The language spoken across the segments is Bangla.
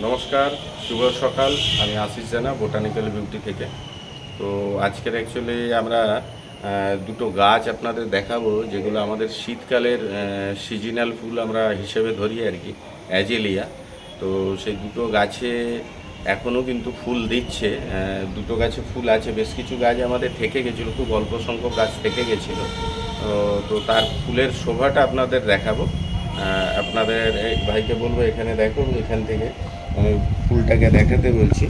নমস্কার, শুভ সকাল। আমি আশিস জানা, বোটানিক্যাল বিউটি থেকে। তো আজকের অ্যাকচুয়ালি আমরা দুটো গাছ আপনাদের দেখাবো, যেগুলো আমাদের শীতকালের সিজনাল ফুল আমরা হিসেবে ধরি আর কি অ্যাজেলিয়া তো সেই দুটো গাছে এখনও কিন্তু ফুল দিচ্ছে দুটো গাছে ফুল আছে। বেশ কিছু গাছ আমাদের থেকে গেছিল, খুব অল্প সংখ্যক গাছ থেকে গেছিল। তো তার ফুলের শোভাটা আপনাদের দেখাবো। আপনাদের ভাইকে বলব, এখানে দেখুন এখান থেকে। ফুলটাকে দেখাতে বলছি।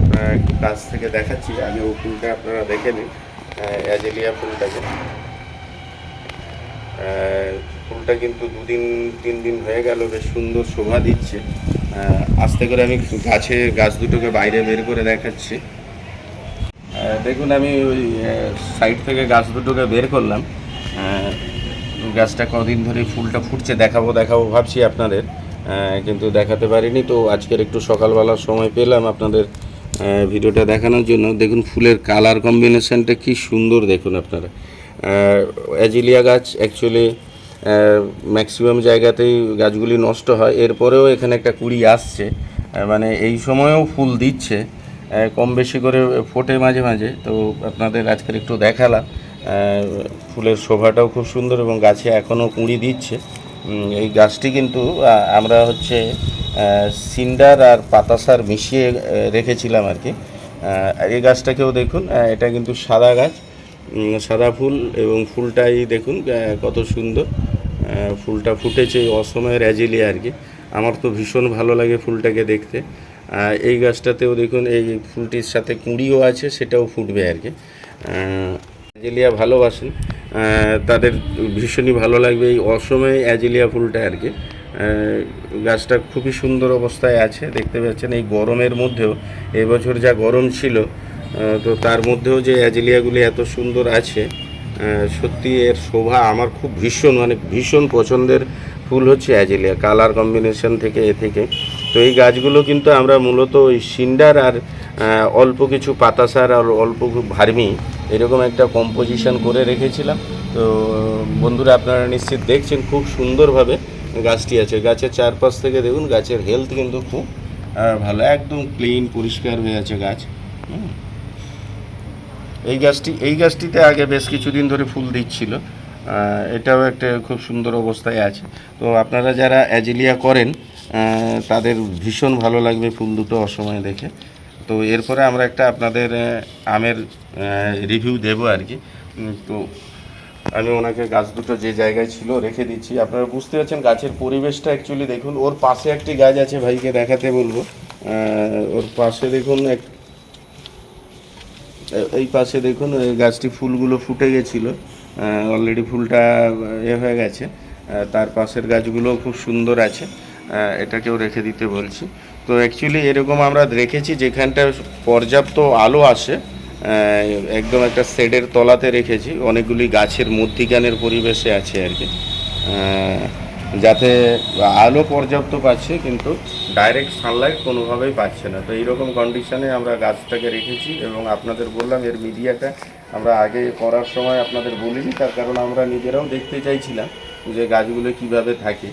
আপনারা একটু কাছ থেকে দেখাচ্ছি, আগে ও ফুলটা আপনারা দেখে নিন। অ্যাজেলিয়া ফুলটাকে। ফুলটা কিন্তু দুদিন, তিন দিন হয়ে গেল, বেশ সুন্দর শোভা দিচ্ছে। আস্তে করে আমি গাছে, গাছ দুটোকে বাইরে বের করে দেখাচ্ছি। দেখুন, আমি ওই সাইড থেকে গাছ দুটোকে বের করলাম। গাছটা কদিন ধরে ফুলটা ফুটছে, দেখাবো দেখাবো, ভাবছি আপনাদের। কিন্তু দেখাতে পারিনি। তো আজকের একটু সকালবেলার সময় পেলাম আপনাদের ভিডিওটা দেখানোর জন্য। দেখুন, ফুলের কালার কম্বিনেশনটা কি সুন্দর দেখুন আপনারা। অ্যাজিলিয়া গাছ অ্যাকচুয়ালি ম্যাক্সিমাম জায়গাতেই গাছগুলি নষ্ট হয়। এরপরেও এখানে একটা কুড়ি আসছে। মানে এই সময়েও ফুল দিচ্ছে। কম বেশি করে ফোটে মাঝে মাঝে। তো আপনাদের আজকের একটু দেখালাম। ফুলের শোভাটাও খুব সুন্দর এবং গাছে এখনও কুঁড়ি দিচ্ছে। এই গাছটি কিন্তু আমরা হচ্ছে সিন্ডার আর পাতাসার মিশিয়ে রেখেছিলাম আর কি। এই গাছটাকেও দেখুন এটা কিন্তু সাদা গাছ। সাদা ফুল এবং ফুলটাই দেখুন কত সুন্দর। ফুলটা ফুটেছে অসময়ের অ্যাজিলিয়া আর কি। আমার তো ভীষণ ভালো লাগে ফুলটাকে দেখতে। এই গাছটাতেও দেখুন, এই ফুলটির সাথে কুঁড়িও আছে, সেটাও ফুটবে আর কি। অ্যাজেলিয়া ভালোবাসেন। তাদের ভীষণই ভালো লাগবে এই অসময়ে অ্যাজেলিয়া ফুলটা আর কি। গাছটা খুবই সুন্দর অবস্থায় আছে, দেখতে পাচ্ছেন এই গরমের মধ্যেও। এবছর যা গরম ছিল তো তার মধ্যেও যে অ্যাজেলিয়াগুলি এত সুন্দর আছে সত্যি এর শোভা আমার খুব ভীষণ মানে ভীষণ পছন্দের ফুল হচ্ছে অ্যাজেলিয়া, কালার কম্বিনেশন থেকে এ থেকে। তো এই গাছগুলো কিন্তু আমরা মূলত ওই সিন্ডার আর অল্প কিছু পাতাসার আর অল্প ভার্মি এরকম একটা কম্পোজিশন করে রেখেছিলাম। তো, বন্ধুরা আপনারা নিশ্চিত দেখছেন খুব সুন্দরভাবে গাছটি আছে। গাছের চারপাশ থেকে দেখুন, গাছের হেলথ কিন্তু খুব ভালো, একদম ক্লিন পরিষ্কার হয়ে আছে গাছ। এই গাছটি, এই গাছটিতে আগে বেশ কিছুদিন ধরে ফুল দিচ্ছিল। এটাও একটা খুব সুন্দর অবস্থায় আছে। তো, আপনারা যারা অ্যাজিলিয়া করেন তাদের ভীষণ ভালো লাগবে ফুল দুটো অসময়ে দেখে। তো এরপরে আমরা একটা আপনাদের আমের রিভিউ দেবো আর কি। তো আমি ওনাকে গাছ দুটো যে জায়গায় ছিল রেখে দিচ্ছি। আপনারা বুঝতে পারছেন গাছের পরিবেশটা অ্যাকচুয়ালি দেখুন। ওর পাশে একটি গাছ আছে ভাইকে দেখাতে বলব। ওর পাশে দেখুন এক এই পাশে দেখুন গাছটি ফুলগুলো ফুটে গেছিল। অলরেডি ফুলটা, এ, হয়ে গেছে। তার পাশের গাছগুলোও খুব সুন্দর আছে। এটাকেও রেখে দিতে বলছি। তো অ্যাকচুয়ালি এরকম আমরা রেখেছি যেখানটা পর্যাপ্ত আলো আসে একদম একটা শেডের তলাতে রেখেছি, অনেকগুলি গাছের মধ্যিখানের পরিবেশে আছে আর কি। যাতে আলো পর্যাপ্ত পাচ্ছে কিন্তু ডাইরেক্ট সানলাইট কোনোভাবেই পাচ্ছে না। তো এইরকম কন্ডিশনে আমরা গাছটাকে রেখেছি এবং আপনাদের বললাম এর মিডিয়াটা আমরা আগে করার সময় আপনাদের বলিনি, তার কারণ আমরা নিজেরাও দেখতে চাইছিলাম যে গাছগুলো কীভাবে থাকে।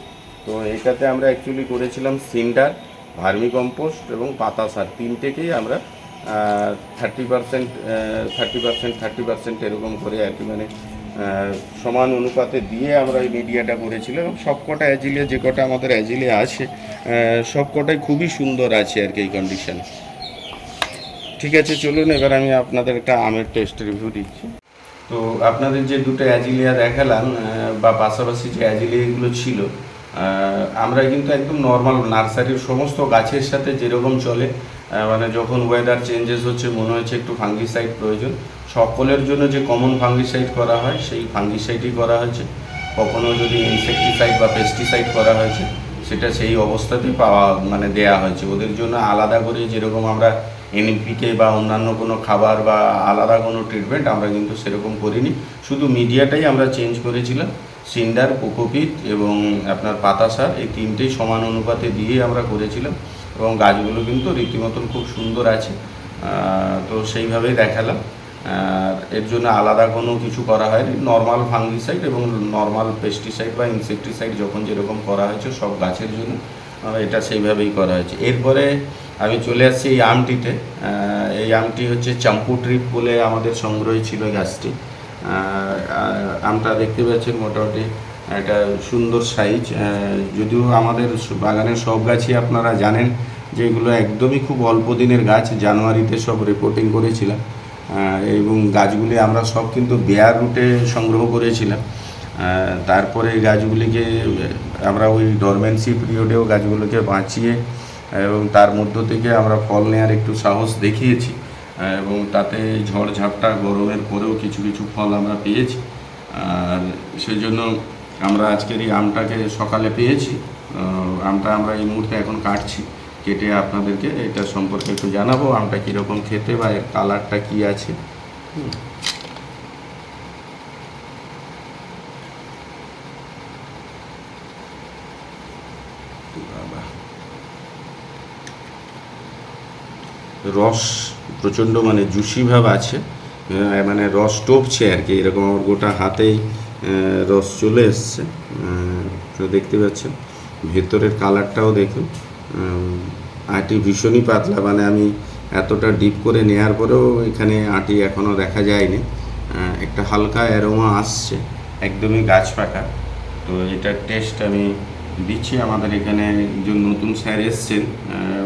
তো এটাতে আমরা অ্যাকচুয়ালি করেছিলাম সিন্ডার ভার্মি কম্পোস্ট এবং পাতা সার তিনটেকেই আমরা thirty percent thirty percent thirty percent এরকম করে আর কি মানে সমান অনুপাতে দিয়ে আমরা এই মিডিয়াটা করেছিলাম এবং সবকটা অ্যাজিলিয়া যে কটা আমাদের অ্যাজিলিয়া আছে সবকটাই খুবই সুন্দর আছে আর কি এই কন্ডিশনে ঠিক আছে, চলুন, এবার আমি আপনাদের একটা আমের টেস্ট রিভিউ দিচ্ছি। তো আপনাদের যে দুটো অ্যাজিলিয়া দেখালাম বা পাশাপাশি যে অ্যাজিলিয়াগুলো ছিল আমরা কিন্তু একদম নর্মাল নার্সারির সমস্ত গাছের সাথে যেরকম চলে মানে যখন ওয়েদার চেঞ্জেস হচ্ছে, মনে হচ্ছে একটু ফাঙ্গিসাইড প্রয়োজন, সকলের জন্য যে কমন ফাঙ্গিসাইড করা হয়, সেই ফাঙ্গিসাইডই করা হয়েছে কখনও যদি ইনসেকটিসাইড বা পেস্টিসাইড করা হয়েছে, সেটা সেই অবস্থাতেই পাওয়া মানে দেয়া হয়েছে। ওদের জন্য আলাদা করে যেরকম আমরা এনপিকে বা অন্যান্য কোনো খাবার বা আলাদা কোনো ট্রিটমেন্ট আমরা কিন্তু সেরকম করিনি। শুধু মিডিয়াটাই আমরা চেঞ্জ করেছিলাম। সিন্ডার, কোকোপিট এবং আপনার পাতা সার, এই তিনটেই সমান অনুপাতে দিয়ে আমরা করেছিলাম এবং গাছগুলো কিন্তু রীতিমতন খুব সুন্দর আছে। তো সেইভাবেই দেখালাম। এর জন্য আলাদা কোনো কিছু করা হয়নি। নর্মাল ফাঙ্গিসাইড এবং নর্মাল পেস্টিসাইড বা ইনসেকটিসাইড যখন যেরকম করা হয়েছে সব গাছের জন্য এটা সেইভাবেই করা হয়েছে। এরপরে আমি চলে আসছি এই আমটিতে। এই আমটি হচ্ছে চাম্পু ট্রিপ বলে আমাদের সংগ্রহে ছিল গাছটি। আমটা দেখতে পাচ্ছেন মোটামুটি একটা সুন্দর সাইজ যদিও আমাদের বাগানের সব গাছই আপনারা জানেন যে এগুলো একদমই খুব অল্প দিনের গাছ, জানুয়ারিতে সব রিপোর্টিং করেছিলাম এবং গাছগুলি আমরা সব কিন্তু বেয়ার রুটে সংগ্রহ করেছিলাম তারপরে গাছগুলিকে আমরা ওই ডরমেন্সি পিরিয়ডেও গাছগুলোকে বাঁচিয়ে, এবং তার মধ্য থেকে আমরা ফল নেওয়ার একটু সাহস দেখিয়েছি। এবং তাতে ঝড় ঝাপটা গরমের পরেও কিছু কিছু ফল আমরা পেয়েছি। আর সেজন্য আমরা আজকের এই আমটাকে সকালে পেয়েছি। আমটা আমরা এই মুহূর্তে এখন কাটছি। কেটে আপনাদেরকে এটা সম্পর্কে একটু জানাব, আমটা কীরকম খেতে বা এর কালারটা কী আছে। রস প্রচণ্ড মানে জুসি ভাব আছে মানে রস টপছে আর কি, এরকম আমার গোটা হাতেই রস চলে এসছে দেখতে পাচ্ছেন, ভেতরের কালারটাও দেখুন আটি ভীষণই পাতলা মানে আমি এতটা ডিপ করে নেয়ার পরেও এখানে আটি এখনও দেখা যায়নি একটা হালকা অ্যারোমা আসছে, একদমই গাছ পাকা, তো এটার টেস্ট আমি দিচ্ছি, আমাদের এখানে একজন নতুন স্যার এসছেন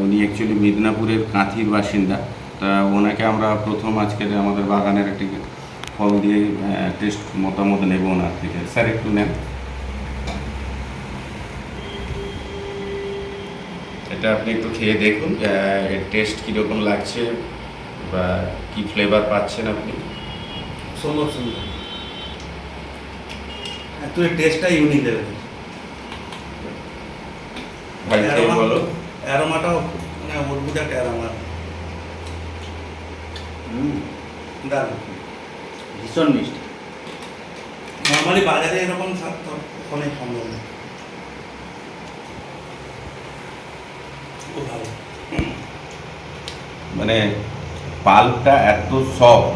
উনি অ্যাকচুয়ালি মিদনাপুরের কাঁথির বাসিন্দা তা ওনাকে আমরা প্রথম আজকের আমাদের বাগানের একটি ফল দিয়ে টেস্ট মতামত নেব ওনার থেকে। স্যার একটু নেন। এটা আপনি একটু খেয়ে দেখুন এর টেস্ট কীরকম লাগছে বা কি ফ্লেভার পাচ্ছেন আপনি? সুন্দর সুন্দর। এর টেস্টটা ইউনিক দেবে ভাই বলো। অ্যারোমাটাও মানে অদ্ভুত একটা অ্যারোমা দারুণ। ভীষণ মিষ্টি। নর্মালি বাজারে এরকম স্বাদ তো অনেক সম্ভব না মানে পাল্পটা এত সফট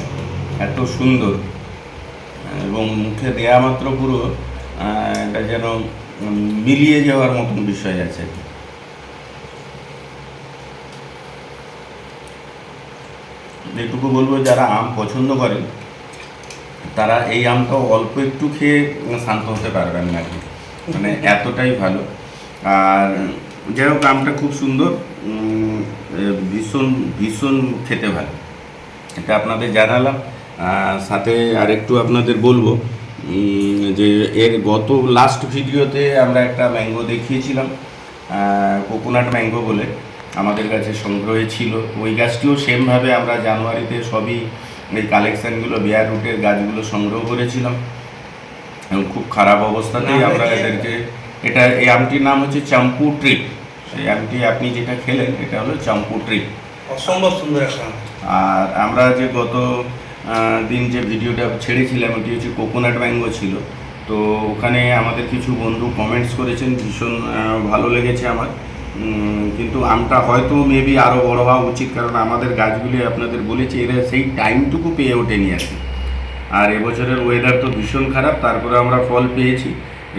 এত সুন্দর এবং মুখে দেয়া মাত্র পুরো এটা যেন মিলিয়ে যাওয়ার মতন বিষয় আছে। এটুকু বলব যারা আম পছন্দ করেন তারা এই আমটা অল্প একটু খেয়ে শান্ত হতে পারবেন না কি। মানে এতটাই ভালো। আর যাই হোক আমটা খুব সুন্দর ভীষণ ভীষণ খেতে ভালো। এটা আপনাদের জানালাম। আর সাথে আরেকটু আপনাদের বলব যে এর গত লাস্ট ভিডিওতে আমরা একটা ম্যাঙ্গো দেখিয়েছিলাম কোকোনাট ম্যাঙ্গো বলে। আমাদের কাছে সংগ্রহে ছিল। ওই গাছটিও সেমভাবে আমরা জানুয়ারিতে সবই এই কালেকশানগুলো বিয়ার রুটের গাছগুলো সংগ্রহ করেছিলাম। এবং খুব খারাপ অবস্থাতেই আমরা? এদেরকে এটা এই আমটির নাম হচ্ছে চাম্পু ট্রিপ সেই আমটি আপনি যেটা খেলেন এটা হলো চাম্পু ট্রিপ অসম্ভব সুন্দর একটা আর আমরা যে গত দিন যে ভিডিওটা ছেড়েছিলাম ওটি হচ্ছে কোকোনাট ম্যাঙ্গো ছিল। তো ওখানে আমাদের কিছু বন্ধু কমেন্টস করেছেন ভীষণ ভালো লেগেছে আমার। কিন্তু আমটা হয়তো মেবি আরও বড় হওয়া উচিত কারণ আমাদের গাছগুলি আপনাদের বলেছি, এরা সেই টাইমটুকু পেয়ে ওঠেনি আর কি। আর এবছরের ওয়েদার তো ভীষণ খারাপ, তারপরে আমরা ফল পেয়েছি।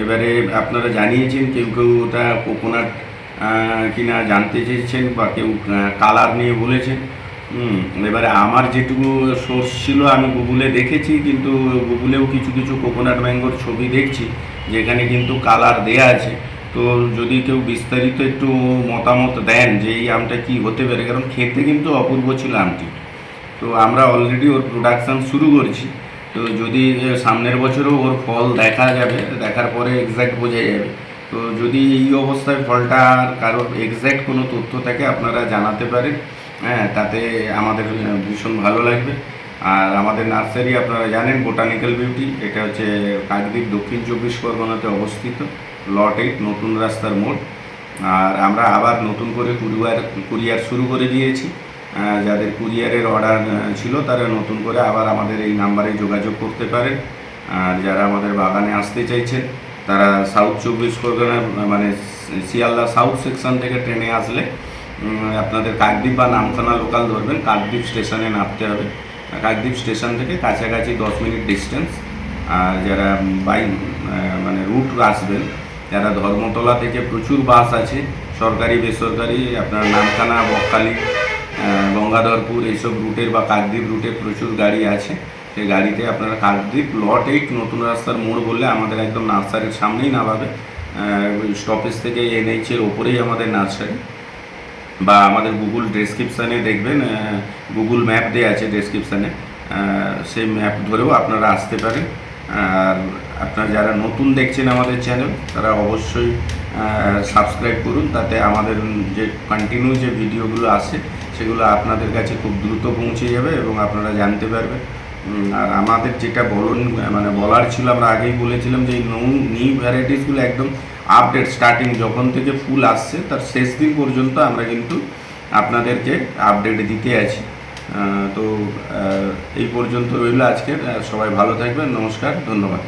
এবারে আপনারা জানিয়েছেন, কেউ কেউ ওটা কোকোনাট কিনা জানতে চেয়েছেন বা কেউ কালার নিয়ে বলেছেন। এবারে আমার যেটুকু সোর্স ছিল, আমি গুগলে দেখেছি, কিন্তু গুগলেও কিছু কিছু কোকোনাট ম্যাঙ্গোর ছবি দেখছি, যেখানে কিন্তু কালার দেয়া আছে। তো যদি কেউ বিস্তারিত একটু মতামত দেন যে এই আমটা কি হতে পারে, কারণ খেতে কিন্তু অপূর্ব ছিল আমটি। তো আমরা অলরেডি ওর প্রোডাকশান শুরু করেছি। তো যদি সামনের বছরও ওর ফল দেখা যাবে দেখার পরে এক্স্যাক্ট বোঝা যাবে। তো যদি এই অবস্থায় ফলটা আর কারোর এক্স্যাক্ট কোনো তথ্য থাকে, আপনারা জানাতে পারেন। হ্যাঁ তাতে আমাদের ভীষণ ভালো লাগবে। আর আমাদের নার্সারি, আপনারা জানেন, বোটানিক্যাল বিউটি, এটা হচ্ছে কাকদ্বীপ দক্ষিণ চব্বিশ পরগনাতে অবস্থিত। লট এইট নতুন রাস্তার মোড়। আর আমরা আবার নতুন করে কুরিয়ার কুরিয়ার শুরু করে দিয়েছি। যাদের কুরিয়ারের অর্ডার ছিল তারা নতুন করে আবার আমাদের এই নাম্বারে যোগাযোগ করতে পারেন। আর যারা আমাদের বাগানে আসতে চাইছেন, তারা সাউথ চব্বিশ পরগনা মানে শিয়ালদা সাউথ সেকশন থেকে ট্রেনে আসলে আপনাদের কাকদ্বীপ বা নামখানা লোকাল ধরবেন। কাকদ্বীপ স্টেশনে নামতে হবে। কাকদ্বীপ স্টেশন থেকে কাছাকাছি দশ মিনিট ডিস্টেন্স আর যারা বাই মানে রুট আসবেন যারা ধর্মতলা থেকে প্রচুর বাস আছে, সরকারি, বেসরকারি, আপনার নামখানা, বকখালি গঙ্গাধরপুর, এইসব রুটের বা কাকদ্বীপ রুটে প্রচুর গাড়ি আছে। সেই গাড়িতে আপনারা কাকদ্বীপ লট এইট নতুন রাস্তার মোড় বললে আমাদের একদম নার্সারির সামনেই নামাবে। স্টপেজ থেকে এনএইচের ওপরেই আমাদের নার্সারি। বা আমাদের গুগল ডেসক্রিপশানে দেখবেন গুগল ম্যাপ দেওয়া আছে ডেসক্রিপশানে সেই ম্যাপ ধরেও আপনারা আসতে পারেন। আর আপনারা যারা নতুন দেখছেন আমাদের চ্যানেল তারা অবশ্যই সাবস্ক্রাইব করুন। তাতে আমাদের যে কন্টিনিউ যে ভিডিওগুলো আসে, সেগুলো আপনাদের কাছে খুব দ্রুত পৌঁছে যাবে এবং আপনারা জানতে পারবেন। আর আমাদের যেটা বলুন মানে বলার ছিল, আমরা আগেই বলেছিলাম যে এই নিউ নিউ ভ্যারাইটিসগুলো একদম আপডেট স্টার্টিং যখন থেকে ফুল আসছে, তার শেষ দিন পর্যন্ত আমরা কিন্তু আপনাদেরকে আপডেট দিতে আছি। তো এই পর্যন্ত রইল আজকের। সবাই ভালো থাকবেন। নমস্কার ধন্যবাদ।